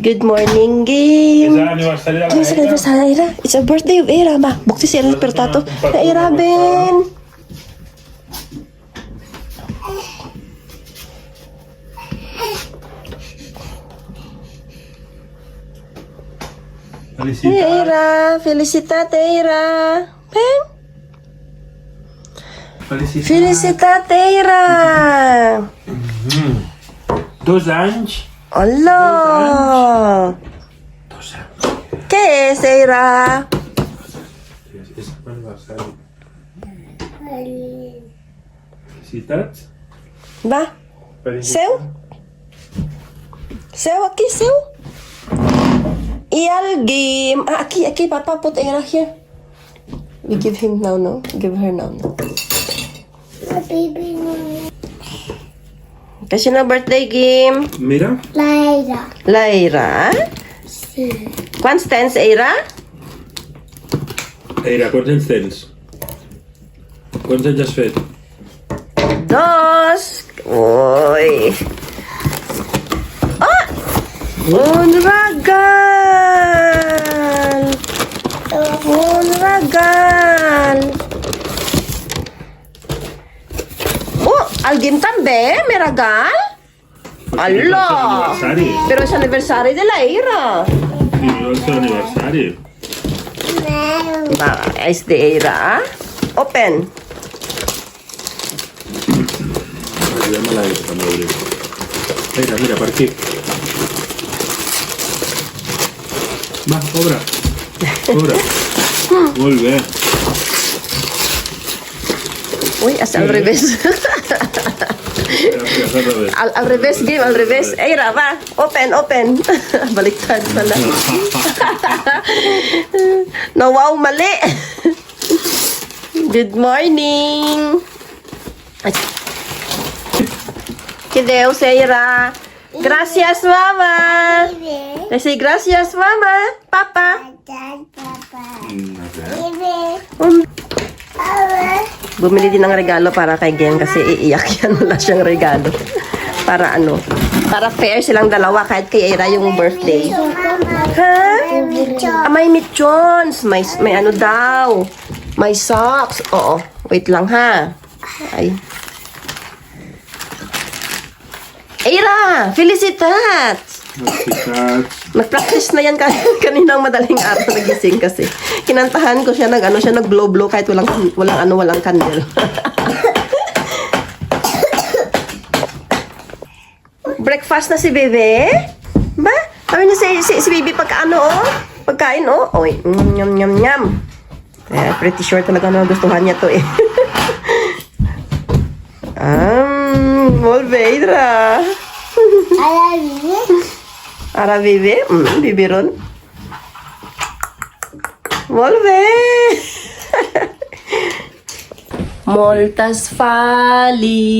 Good morning, game. Ano sa Era. aniversario Era? It's a birthday of Era, ma. Bukti si Era Pertato. Na Era, Ben. Hey, Felicidades. Era. Felicitate, Era. Ben. Felicitate, Era. Dos anys. Hola. Dos anys. És, Era? És, és l'aniversari. Felicitats. Va, Felicitats. seu. Seu aquí, seu. El game. Ah, aquí, aquí, Papa, put Era here. We give him now, no? Give her now, no? baby Kasi na birthday game. Mira. Laila. Laira. Sí. Quants tens, Eira? Eira, quants anys tens? Quants anys has fet? Dos. Uy. Ah! Un regal! Un regal! Oh, el Guim també? May regal? Ala! Aniversari. Pero es aniversario de la Ira. Sí, no és l'aniversari. Va, es de Ira. Open. Ajudem a la Eira també a obrir. Eira, mira, per aquí. Va, obre. Obre. Molt bé. Uy, es al revés. Al revés. al, al revés, Guim, al revés. Eira, va. Open, open. Baliktad pala. no, wow, mali. Good morning. Kideo, Seira. Gracias, mama. I say gracias, mama. Papa. Um, Bumili din ng regalo para kay Gem kasi iiyak yan. Wala siyang regalo. Para ano? Para fair silang dalawa kahit kay Ira yung birthday. Ha? Ah, may mitchons. May, may ano daw. May socks. Oo. Wait lang ha. Ay. Ira! Felicitats! Felicitats. Nag-practice na yan kan kaninang madaling araw nagising kasi. Kinantahan ko siya nag ano siya nag blow blow kahit walang walang ano walang candle. Breakfast na si Bebe? Ba? Sabi niya si, si, si Bebe pagka ano oh? Pagkain oh? Oy, mm, nyam nyam nyam. Eh, pretty sure talaga na gustuhan niya to eh. um, Volveira. Ara Bebe? Mm. Volve! Moltas felicitat.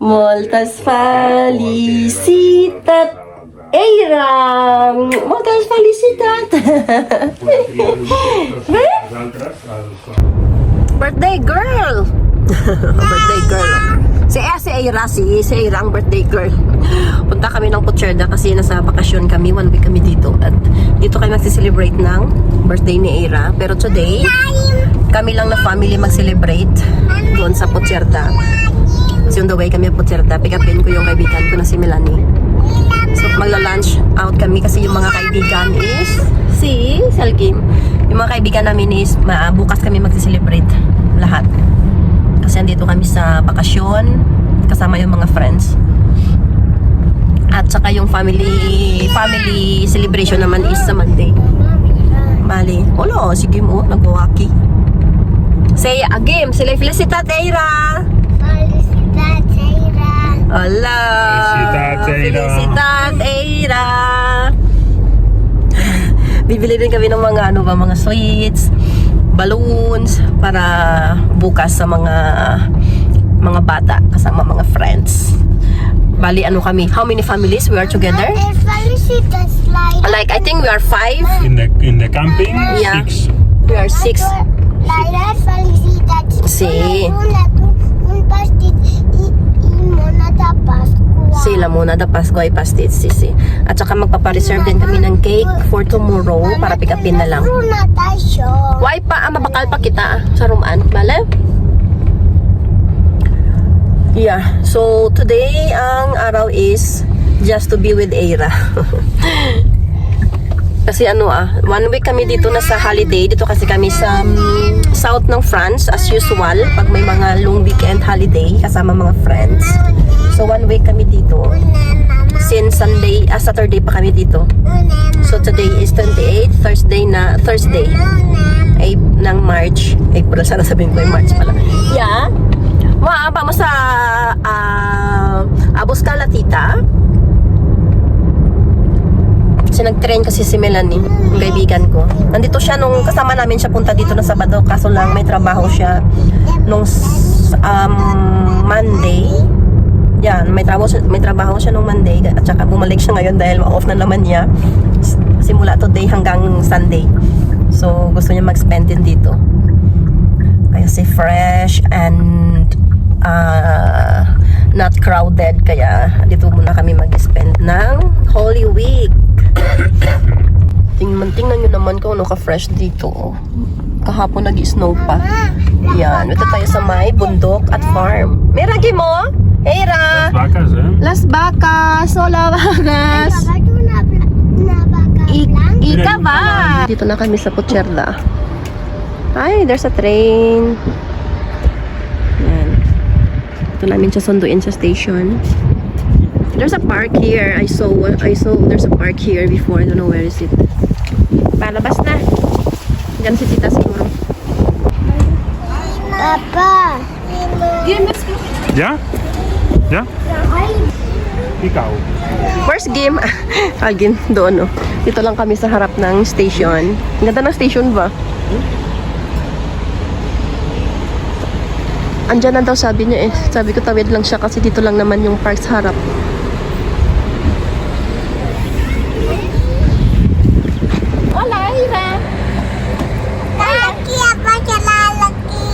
Moltas felicitat. Eira! Moltes felicitat! birthday girl! birthday girl. Si eh, si Eira, si, si Eira ang birthday girl. Punta kami ng Pucherda kasi nasa bakasyon kami, one week kami dito. At dito kami magsi-celebrate ng birthday ni Eira. Pero today, kami lang na family mag-celebrate doon sa Pucherda. Kasi on the way kami Pucherda, pick upin ko yung kaibigan ko na si Melanie. So magla-lunch out kami kasi yung mga kaibigan is si Selgim. Yung mga kaibigan namin is ma, bukas kami mag-celebrate lahat. Kasi andito kami sa bakasyon kasama yung mga friends. At saka yung family family celebration naman is sa Monday. Bali, wala, sige mo, nagwawaki. Say again, sila felicitat Eira. Ala. Felicitat, Eira. Felicitat, Eira. Bibili din kami ng mga ano ba, mga sweets, balloons para bukas sa mga mga bata kasama mga friends. Bali ano kami? How many families we are together? Like I think we are five. In the, in the camping, Yeah. six. We are six. Laila Sila muna, the Pasko ay pastit sisi. At saka magpapareserve din kami ng cake for tomorrow para pick upin na lang. Why pa, ah, mabakal pa kita ah, sa rumaan. Male? Yeah, so today ang araw is just to be with Aira. kasi ano ah, one week kami dito na sa holiday. Dito kasi kami sa um, south ng France as usual. Pag may mga long weekend holiday kasama mga friends. So one week kami dito. Since Sunday, ah, Saturday pa kami dito. So today is 28, Thursday na, Thursday ay ng March. April, sana sabihin ko ay March pala. Yeah. Maaba mo sa uh, Abos Cala, tita. Kasi nag-train kasi si Melanie, yung kaibigan ko. Nandito siya nung kasama namin siya punta dito na Sabado. Kaso lang may trabaho siya nung um, Monday. Yan, may trabaho siya, may trabaho siya nung Monday at saka bumalik siya ngayon dahil ma-off na naman niya simula today hanggang Sunday. So, gusto niya mag-spend din dito. Kasi fresh and uh, not crowded. Kaya dito muna kami mag-spend ng Holy Week. Tingnan, tingnan nyo naman kung ano ka-fresh dito. Kahapon nag-snow pa. Yan. Ito tayo sa may bundok at farm. Meragi mo? Hey, Ra! Vacas, eh? Las vacas, hola vacas. Baka doon na na baka I- ika ba? Dito na kami sa Pucherda. Ay, there's a train. Yan. Ito namin siya sunduin sa station. There's a park here. I saw I saw there's a park here before. I don't know where is it. Palabas na. Diyan si tita siguro. Papa. Ja? Ja? Ikaw. First game. Agin, doon no. Dito lang kami sa harap ng station. Ang ganda ng station ba? Andyan na daw sabi niya eh. Sabi ko tawid lang siya kasi dito lang naman yung park sa harap. Hola, Ira! Lalaki apa siya lalaki?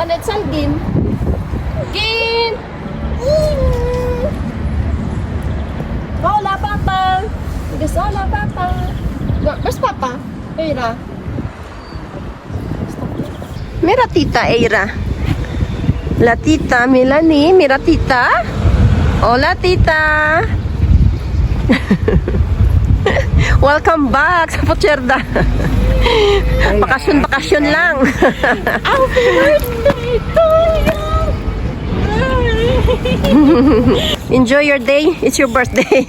Ano, saan Gin? Gin! Hola, Papa! Gusto, hola, Papa! Where's Papa? Eira. Mira tita, Eira. La tita, Melanie. Mira tita. Hola, tita. Welcome back sa Pucherda. Bakasyon-bakasyon lang. Happy birthday to Enjoy your day. It's your birthday.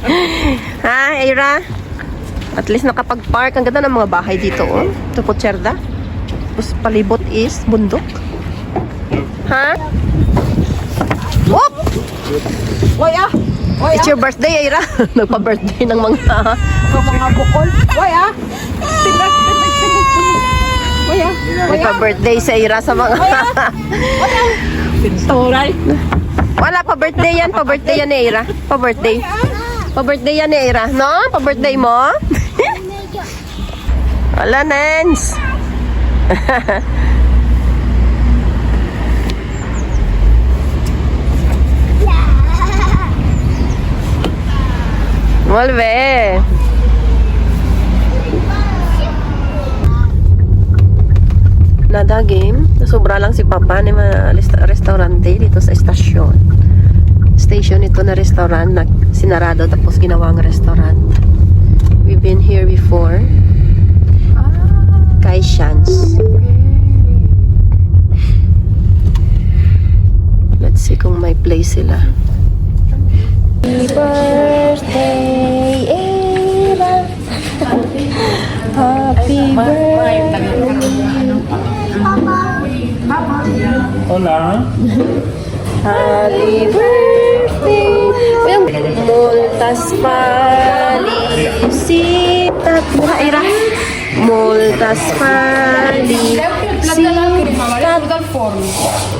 ha, Eira? At least nakapag-park. Ang ganda ng mga bahay dito, oh. Ito po, Cherda. Tapos palibot is bundok. Ha? Whoop! Why ah? It's your birthday, Eira. Nagpa-birthday ng mga... mga bukol. Why ah? Nagpa-birthday sa Eira sa mga... Pinturay. Wala, pa-birthday yan. Pa-birthday yan Eira. Pa-birthday. Pa-birthday yan Eira. No? Pa-birthday mo? Wala, Nens. Volve. Nada game. Sobra lang si Papa ni restaurante dito sa estasyon. Station ito na restaurant na sinarado tapos ginawang restaurant. We've been here before. Kay Shans. Let's see kung may place sila. Happy birthday, Eva. Happy birthday. Hola. Happy birthday. Multas palisitat. Buha, Ira. Multas palisitat.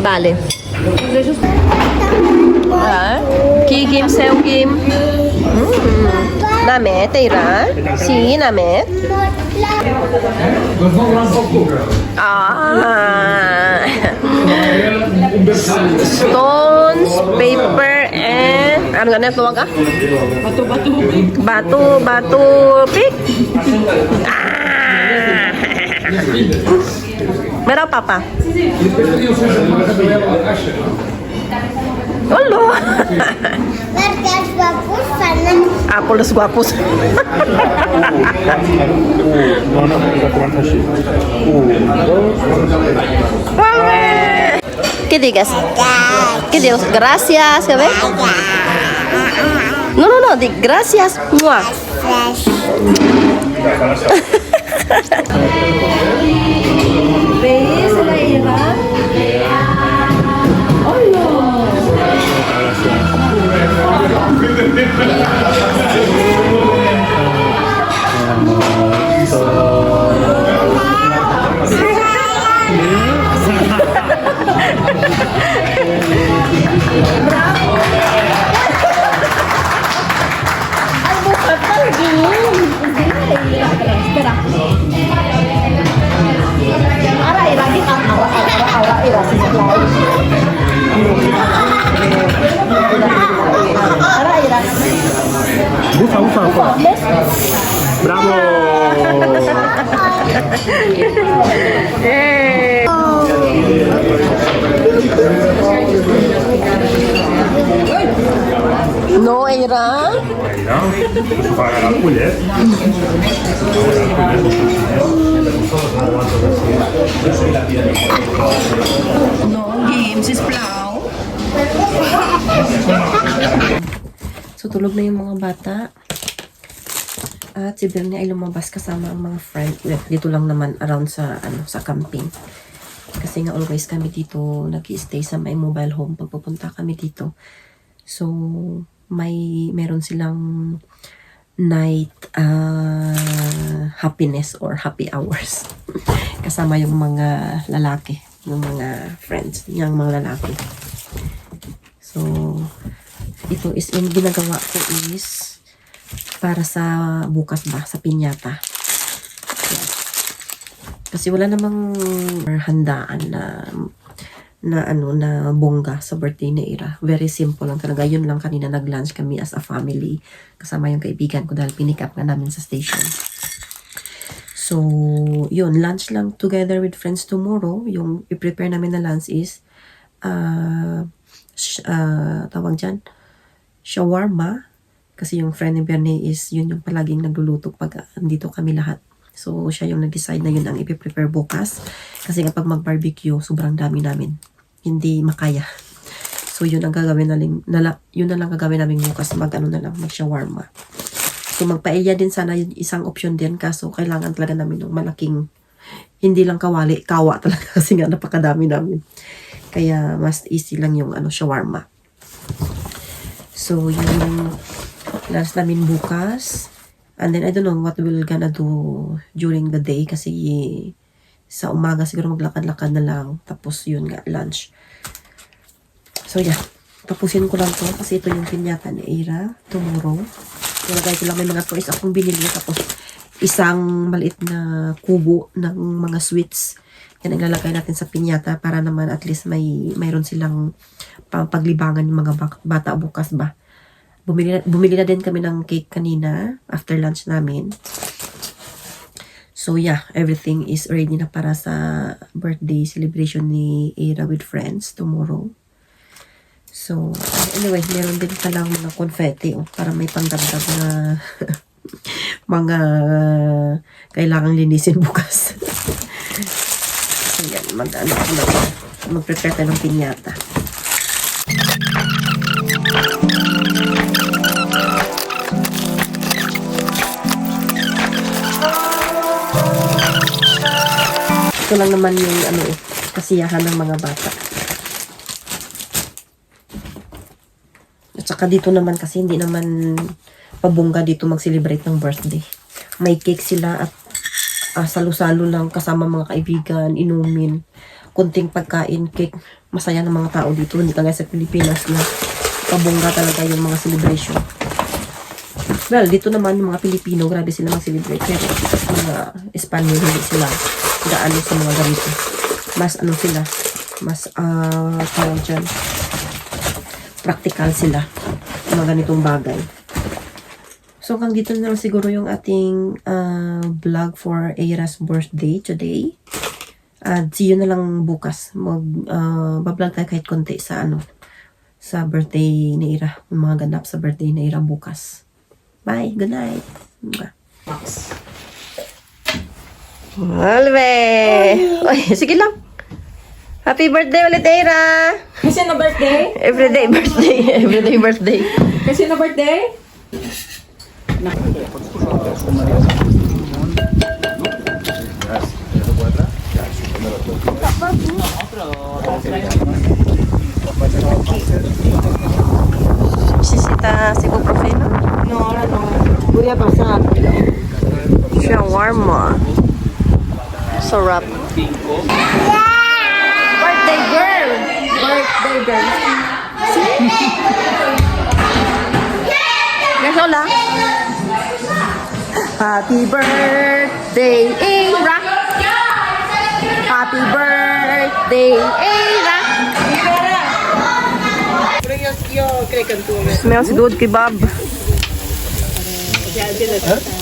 Vale. Ah, Kigim, sew, kim. Mm. Namet, Ira? Si Namet? Ah. Stones, paper, and... Ano nga na tuwag ah? Batu, batu, Batu, batu, pick. Ah. Meron pa pa? Sana. Ako los guapos. No, no, no, ¿Qué digas? ¿Qué digas? Gracias, ¿qué ves? No, no, no, di gracias. Mua. ¿Ves la Ira? Ufa, Je aan koelen, hè? No games is plow. so, tulog na yung mga bata. At si Bernie ay lumabas kasama ang mga friend. Dito lang naman around sa ano sa camping. Kasi nga always kami dito nag stay sa may mobile home pag pupunta kami dito. So, may meron silang night uh, happiness or happy hours. Kasama yung mga lalaki, yung mga friends, yung mga lalaki. So, ito is in ginagawa ko is para sa bukas ba, sa pinyata. Kasi wala namang handaan na na ano na bongga sa birthday ni Ira. Very simple lang talaga. Yun lang kanina nag-lunch kami as a family. Kasama yung kaibigan ko dahil pinick up nga namin sa station. So, yun, lunch lang together with friends tomorrow. Yung i-prepare namin na lunch is uh, uh, tawag dyan, shawarma. Kasi yung friend ni Bernie is yun yung palaging nagluluto pag andito kami lahat. So, siya yung nag-decide na yun ang ipiprepare bukas. Kasi kapag mag-barbecue, sobrang dami namin. Hindi makaya. So, yun ang gagawin namin, nala, yun na lang gagawin namin bukas, mag ano na lang, mag-shawarma. So, magpailya din sana yung isang option din. Kaso, kailangan talaga namin ng malaking, hindi lang kawali, kawa talaga kasi nga napakadami namin. Kaya, mas easy lang yung ano, shawarma. So, yung last namin bukas. And then, I don't know what we're gonna do during the day kasi sa umaga siguro maglakad-lakad na lang. Tapos, yun nga, lunch. So, yeah. Tapusin ko lang to kasi ito yung pinyata ni Ira tomorrow. Nilagay ko lang may mga toys akong binili. Tapos, isang maliit na kubo ng mga sweets. Yan ang lalagay natin sa pinyata para naman at least may mayroon silang paglibangan yung mga bata bukas ba. Bumili na, bumili na din kami ng cake kanina after lunch namin. So yeah, everything is ready na para sa birthday celebration ni Ira with friends tomorrow. So, anyway, meron din palang mga confetti oh, para may pangdagdag na mga kailangang linisin bukas. so yan, mag-ano mag-prepare tayo ng pinyata. Ito lang naman yung ano eh, kasiyahan ng mga bata. At saka dito naman kasi hindi naman pabungga dito mag-celebrate ng birthday. May cake sila at ah, salo-salo lang kasama mga kaibigan, inumin, kunting pagkain, cake. Masaya ng mga tao dito, hindi kagaya sa Pilipinas na pabungga talaga yung mga celebration. Well, dito naman yung mga Pilipino, grabe sila mag-celebrate. Pero mga Espanyol, hindi sila gaano sa mga ganito. Mas ano sila, mas, ah, tawag dyan, practical sila mga ganitong bagay. So, hanggang dito na lang siguro yung ating ah, vlog for Aira's birthday today. At see you na lang bukas. Mag, uh, bablog tayo kahit konti sa ano, sa birthday ni Ira. Mga ganap sa birthday ni Ira bukas. Bye. Good night. Bye. Alve! Oy, sige lang. Happy birthday ulit, Ira! Kasi na birthday? Everyday birthday. Everyday birthday. Kasi na birthday? Sisita ibuprofeno? No, ahora no. Voy a pasar. Shawarma. Sarap. Birthday girl! Birthday girl. Yes, hola. Happy birthday, Ira! Happy birthday, Ira! Smells good, kebab.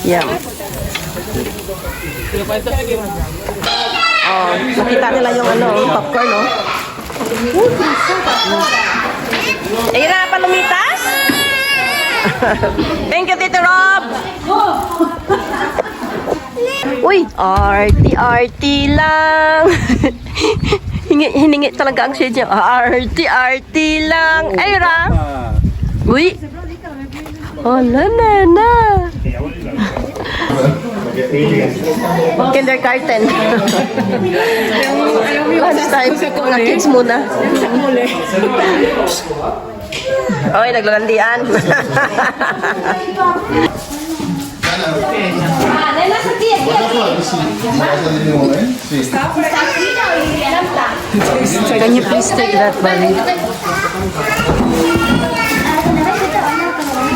Yeah. Oh, nakita nila yung ano, popcorn, no? Ayun na, palumitas? Thank you, Tito Rob! Uy, arty-arty lang. hingi, hiningi talaga ang shade niya. Arty-arty lang. Ay, Ra. Uy. Hola, nana. Kindergarten. Last time, mga kids muna. Oy, naglalandian. Can you please take that, Bobby?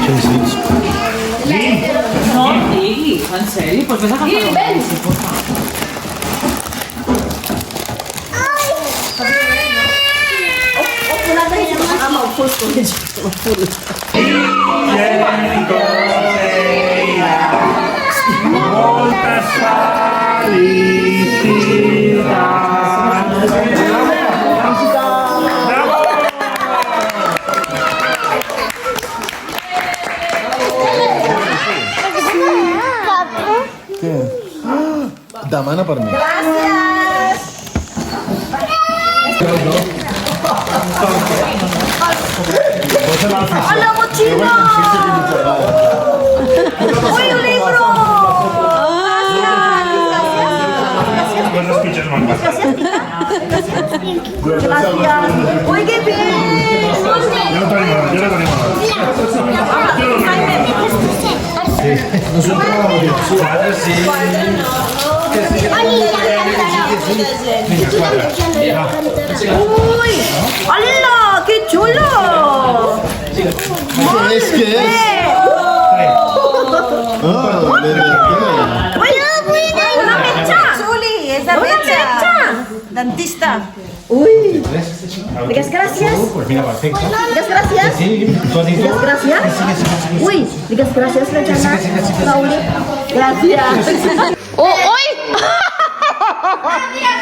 No, Ανσέλη, πως μέσα καθόλου. Κύριε, μπαίνεις. Όπου να τα γίνει, άμα ο φως το έτσι, το φούλι. la mano mí. Gracias. ¡Hola, mochila! ¡Uy, un libro! Gracias. Gracias. Yo no traigo nada, yo no traigo nada. Yo no nada. Nosotros. Uy! ¡Qué chulo! Es que es. Ah, de verdad. ¡Una mecha! ¡Suli! ¡Esa mecha! Dentista. ¡Uy! Digas gracias. Pues gracias. Gracias. Uy, digas gracias. Raúl. Gracias. ¡Oh, uy! minha